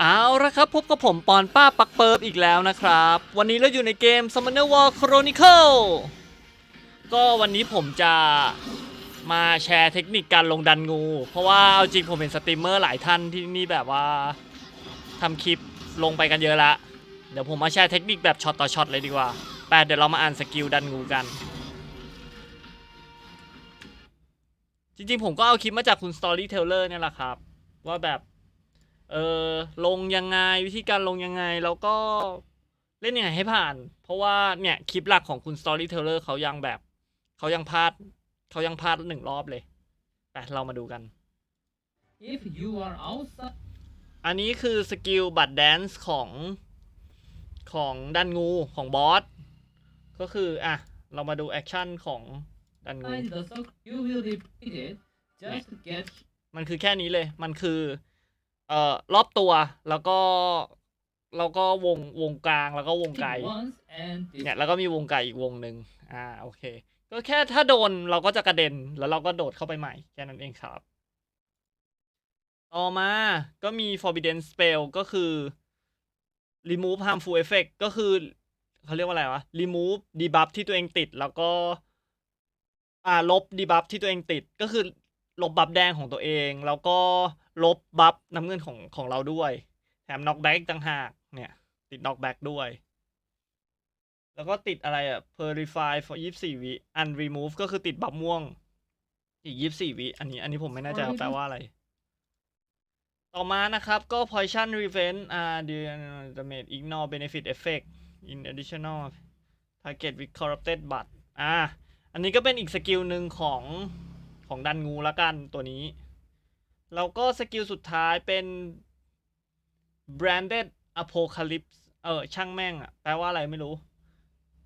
เอาละครับ พบกับผมปอนป้าปักเปิบอีกแล้วนะครับ วันนี้เราอยู่ในเกม Summoner War Chronicle ก็วันนี้ผมจะมาแชร์เทคนิคการลงดันงู เพราะว่าเอาจริงผมเห็นสตรีมเมอร์หลายท่านที่นี่แบบว่าทำคลิปลงไปกันเยอะละ เดี๋ยวผมมาแชร์เทคนิคแบบช็อตต่อช็อตเลยดีกว่าแปเดี๋ยวเรามาอ่านสกิลดันงูกัน จริงๆผมก็เอาคลิปมาจากคุณ Storyteller เนี่ยแหละครับ ว่าแบบ เออลงยังไงวิธีการลงยังไงแล้วก็เล่นยังไงให้ผ่าน เพราะว่าเนี่ยคลิปหลักของคุณ Storyteller เขายังแบบเขายังพลาดเขายังพลาดหนึ่งรอบเลยไปเรามาดูกัน If you are outside อันนี้คือสกิลบัตรแดนซ์ของของดันงูของบอส ก็คือ อะ เรามาดูแอคชั่นของดันงู the circle, you will repeat it just to get มันคือแค่นี้เลย มันคือเอ่อรอบตัวแล้วก็แล้วก็วงวงกลางแล้วก็วงไกล hit once and เนี่ยแล้วก็มีวงไกลอีกวงหนึ่งอ่าโอเค ก็แค่ถ้าโดนเราก็จะกระเด็นแล้วเราก็โดดเข้าไปใหม่แค่นั้นเองครับ ต่อมาก็มี forbidden spell ก็คือ remove harmful effect ก็คือเขาเรียกว่าอะไรวะ remove debuff ที่ตัวเองติดแล้วก็ อ่าลบ debuff ที่ตัวเองติดก็คือลบบัฟแดงของตัวเอง แล้วก็ ลบบัฟน้ำเงินของของเราด้วย แถม knockback ต่างหาก เนี่ย ติด knockback ด้วย แล้วก็ติดอะไรอะ purify for 24 วิ unremove ก็คือติดบัฟม่วง อีก 24 วิ อันนี้ อันนี้ผมไม่แน่ใจว่าแปลว่าอะไร ต่อมานะครับ ก็ poison revenge อ่า the damage ignore benefit effect in additional target with corrupted but อ่า อันนี้ก็เป็นอีกสกิลหนึ่งของของดันงูละกันตัวนี้ แล้วก็สกิลสุดท้ายเป็น branded apocalypse เออ ช่างแม่งอะแปลว่าอะไรไม่รู้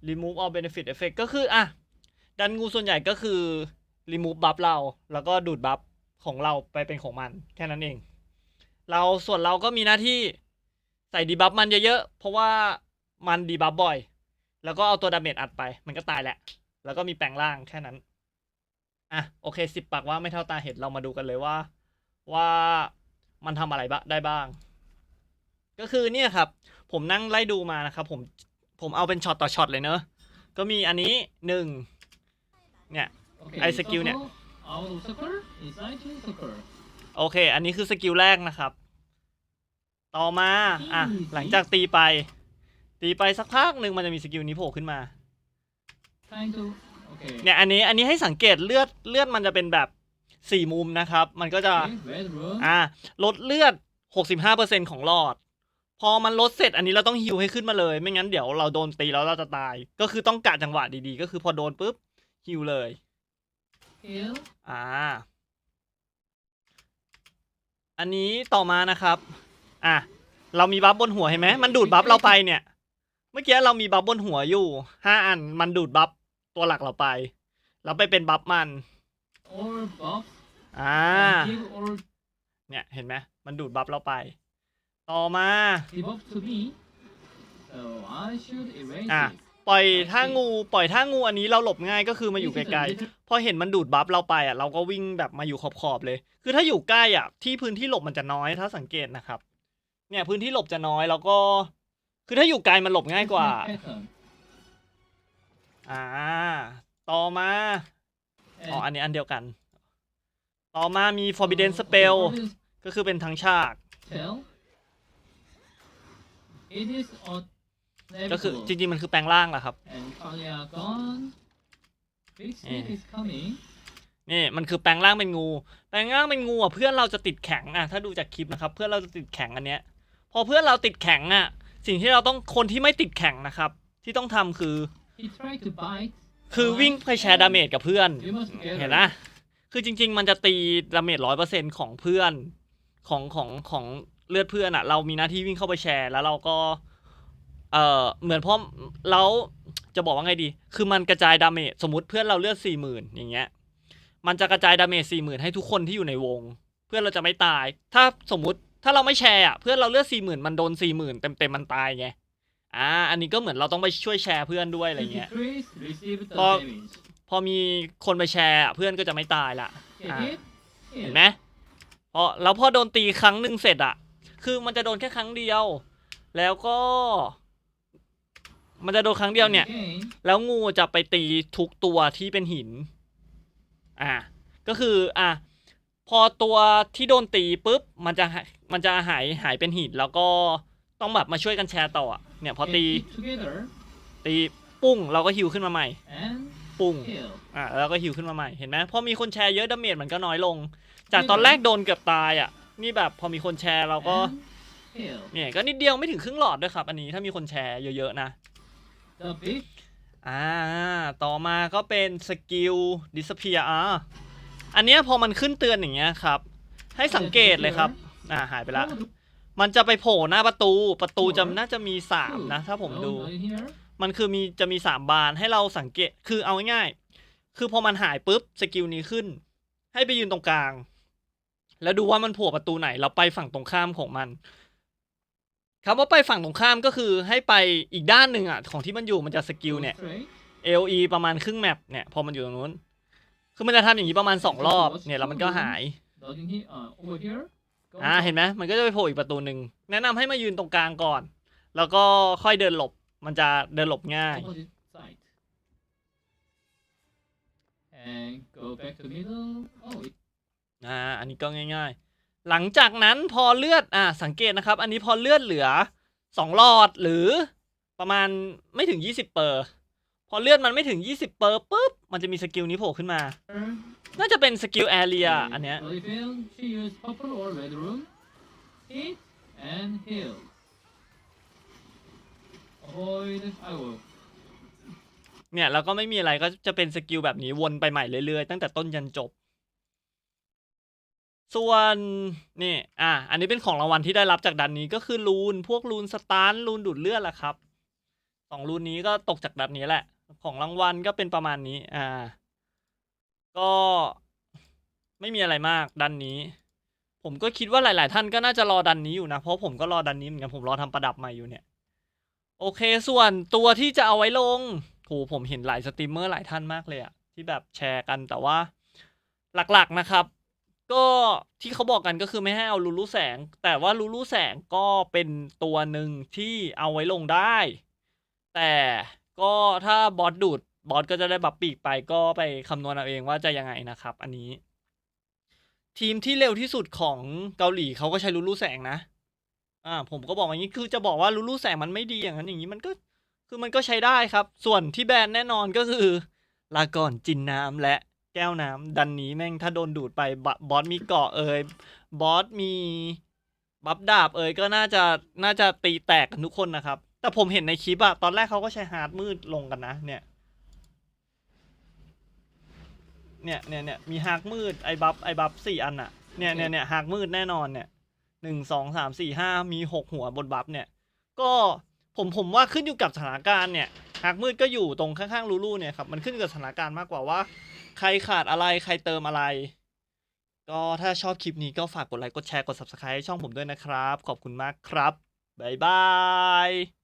remove all benefit effect ก็คืออะ ดันงูส่วนใหญ่ก็คือ remove buff เรา แล้วก็ดูดบัฟของเราไปเป็นของมัน แค่นั้นเอง เราส่วนเราก็มีหน้าที่ใส่ดีบัฟมันเยอะๆ เพราะว่ามันดีบัฟบ่อย แล้วก็เอาตัวดาเมจอัดไป มันก็ตายแหละ แล้วก็มีแปลงร่างแค่นั้น อะ โอเคสิบปากว่าไม่เท่าตาเห็นเรามาดูกันเลยว่า ว่ามันทำอะไรบ้างได้บ้าง ก็คือเนี่ยครับ ผมนั่งไล่ดูมานะครับ ผมผมเอาเป็นช็อตต่อช็อตเลยเนอะก็มีอันนี้หนึ่งเนี่ย okay, ไอ้สกิลเนี่ย circle, out of circle inside to circle โอเค อันนี้คือสกิลแรกนะครับ ต่อมาอะหลังจากตีไป ตีไปสักพักหนึ่งมันจะมีสกิลนี้โผล่ขึ้นมา trying to okay เนี่ยอันนี้อันนี้ให้สังเกตเลือดเลือดมันจะเป็นแบบ สี่มุมนะครับ มันก็จะ okay, red room อ่าลดเลือด65%ของหลอด พอมันลดเสร็จอันนี้เราต้องฮิวให้ขึ้นมาเลย ไม่งั้นเดี๋ยวเราโดนตีแล้วเราจะตาย ก็คือต้องกะจังหวะดีๆ ก็คือพอโดนปุ๊บฮิวเลย heal อ่า อันนี้ต่อมานะครับ อะ เรามีบัฟบนหัวเห็นไหม มันดูดบัฟเราไปเนี่ย เมื่อกี้เรามีบัฟบนหัวอยู่ห้าอัน มันดูดบัฟตัวหลักเราไป เราไปเป็นบัฟมัน or buff อ่า and give or เนี่ย เห็นไหมมันดูดบัฟเราไป ต่อมา debuff to me so I should erase อะ it ปล่อยท่างู ปล่อยท่างูอันนี้เราหลบง่ายก็คือมาอยู่ไกลๆ พอเห็นมันดูดบัฟเราไปอะเราก็วิ่งแบบมาอยู่ขอบๆเลย คือถ้าอยู่ใกล้อะที่พื้นที่หลบมันจะน้อยถ้าสังเกตนะครับ เนี่ยพื้นที่หลบจะน้อยแล้วก็ คือถ้าอยู่ไกลมันหลบง่ายกว่า pattern อ่า ต่อมา อ๋ออันนี้อันเดียวกัน ต่อมามี forbidden spell ก็คือเป็นทั้งฉาก tell it is on ก็คือจริงๆ มันคือแปลงร่างแหละครับ and Kalia gone big snake Eh. is coming นี่มันคือแปลงร่างเป็นงู แปลงร่างเป็นงูอะเพื่อนเราจะติดแข็งอะถ้าดูจากคลิปนะครับ เพื่อนเราจะติดแข็งอันเนี้ย พอเพื่อนเราติดแข็งอะ สิ่งที่เราต้องคนที่ไม่ติดแข็งนะครับ ที่ต้องทำคือ he tried to bite คือวิ่งไปแชร์ดาเมจกับเพื่อน เห็นนะ คือจริง ๆ มันจะตีดาเมจร้อยเปอร์เซ็นของเพื่อนของของของเลือดเพื่อนอะ เรามีหน้าที่วิ่งเข้าไปแชร์ แล้วเราก็ เอ่อเหมือนพ่อแล้วจะบอกว่าไงดี คือมันกระจายดาเมจสมมติเพื่อนเราเลือดสี่หมื่นอย่างเงี้ย มันจะกระจายดาเมจสี่หมื่นให้ทุกคนที่อยู่ในวง เพื่อนเราจะไม่ตาย ถ้าสมมติถ้าเราไม่แชร์อะเพื่อนเราเลือดสี่หมื่นมันโดนสี่หมื่นเต็มเต็มมันตายไง อ่าอันนี้ก็เหมือนเราต้องไปช่วยแชร์เพื่อนด้วยอะไร If เงี้ย decrease receive the Well, damage พอมีคนไปแชร์อะเพื่อนก็จะไม่ตายละ get Ah. hit เห็ hit นไหมพอแล้วพอโดนตีครั้งหนึ่งเสร็จอะคือมันจะโดนแค่ครั้งเดียว แล้วก็ มันจะโดนครั้งเดียวเนี่ย Again, แล้วงูจะไปตีทุกตัวที่เป็นหิน อ่า ก็คือ อะ พอตัวที่โดนตีปุ๊บ มันจะหายมันจะหายหายเป็นหิน แล้วก็ต้องแบบมาช่วยกันแชร์ต่ออะ เนี่ยพอ get ตี it together ตีปุ้งเราก็ฮิวขึ้นมาใหม่ and ปุ้ง heal. อะแล้วก็ฮิวขึ้นมาใหม่เห็นไหมพอมีคนแชร์เยอะดาเมจมันก็น้อยลง จากตอนแรกโดนเกือบตายอะ นี่แบบพอมีคนแชร์เราก็ And heal. เนี่ยก็นิดเดียวไม่ถึงครึ่งหลอดด้วยครับ อันนี้ถ้ามีคนแชร์เยอะๆนะ The big อ่าต่อมาก็เป็นสกิล disappear อ่าอันเนี้ยพอมันขึ้นเตือนอย่างเงี้ยครับ ให้สังเกตเลยครับ อ่าหายไปละ code มันจะไปโผล่หน้าประตู ประตูจะน่าจะมีสาม two. นะ ถ้าผม No, ดู nothing here. มันคือมีจะมีสามบานให้เราสังเกต คือเอาง่ายๆ คือพอมันหายปุ๊บสกิลนี้ขึ้น ให้ไปยืนตรงกลาง แล้วดูว่ามันโผล่ประตูไหน เราไปฝั่งตรงข้ามของมันคำว่าไปฝั่งตรงข้ามก็คือให้ไปอีกด้านหนึ่งอะ ของที่มันอยู่มันจะสกิล Go เนี่ย straight. LE ประมาณครึ่งแมปเนี่ย พอมันอยู่ตรงนู้น คือมันจะทำอย่างนี้ประมาณสองรอบเนี่ยแล้วมันก็หาย Nothing here. Uh, over here. Go อ่า top. เห็นไหมมันก็จะไปโผล่อีกประตูหนึ่งแนะนำให้มายืนตรงกลางก่อน แล้วก็ค่อยเดินหลบ มันจะเดินหลบง่าย Opposite side. And go back to middle. Oh, it อ่า อันนี้ก็ง่ายๆ หลังจากนั้นพอเลือด อ่า สังเกตนะครับ อันนี้พอเลือดเหลือสองหลอดหรือประมาณไม่ถึงยี่สิบเปอร์ พอเลือดมันไม่ถึงยี่สิบเปอร์ปุ๊บ มันจะมีสกิลนี้โผล่ขึ้นมา น่าจะเป็นสกิลแอเรียอันเนี้ย Really fail. She used purple or red room. Hit and heal. Avoid. I will. เนี่ยแล้วก็ไม่มีอะไรก็จะเป็นสกิลแบบนี้วนไปใหม่เรื่อยๆ ตั้งแต่ต้นยันจบ ส่วนนี่อะอันนี้เป็นของรางวัลที่ได้รับจากดันนี้ก็คือรูนพวกรูนสตาร์รูนดูดเลือดแหละครับสองรูนนี้ก็ตกจากดันนี้แหละ ของรางวัลก็เป็นประมาณนี้ อ่า ก็ไม่มีอะไรมากดันนี้ ผมก็คิดว่าหลาย ๆ ท่านก็น่าจะรอดันนี้อยู่นะ เพราะผมก็รอดันนี้เหมือนกันผมรอทำประดับใหม่อยู่เนี่ย โอเคส่วนตัวที่จะเอาไว้ลงโหผมเห็นหลายสตรีมเมอร์หลายท่านมากเลยอะที่แบบแชร์กันแต่ว่าหลักๆนะครับ ก็ที่เขาบอกกันก็คือไม่ให้เอาลูลูแสง แต่ว่าลูลูแสงก็เป็นตัวหนึ่งที่เอาไว้ลงได้ แต่ก็ถ้าบอสดูด บอสก็จะได้บัฟปีกไปก็ไปคำนวณเอาเองว่าจะยังไงนะครับ อันนี้ ทีมที่เร็วที่สุดของเกาหลีเขาก็ใช้ลูลูแสงนะ อ่า ผมก็บอกอย่างนี้คือจะบอกว่าลูลูแสงมันไม่ดีอย่างนั้นอย่างนี้มันก็คือมันก็ใช้ได้ครับ ส่วนที่แบนแน่นอนก็คือลาก่อนจินน้ำและแก้วน้ำดันนี้แม่งถ้าโดนดูดไปบบอสมีเกาะเอ่ยบอสมีบัฟดาบเอ่ยก็น่าจะน่าจะตีแตกกันทุกคนนะครับ แต่ผมเห็นในคลิปอะตอนแรกเขาก็ใช้ฮาร์ดมืดลงกันนะเนี่ย เนี่ยเนี่ยเนี่ยมีฮากมืดไอ้บัฟไอ้บัฟสี่อันอะเนี่ยเนี่ยเนี่ยฮากมืดแน่นอนเนี่ยหนึ่งสองสามสี่ห้ามีหกหัวบนบัฟเนี่ย ก็ผมผมว่าขึ้นอยู่กับสถานการณ์เนี่ยฮากมืดก็อยู่ตรงข้างๆลูลูเนี่ยครับมันขึ้นกับสถานการณ์มากกว่าว่า ใครขาดอะไรใครเติมอะไร ก็ถ้าชอบคลิปนี้ก็ฝากกดไลค์กดแชร์กด subscribe ให้ช่องผมด้วยนะครับ ขอบคุณมากครับ บ๊ายบาย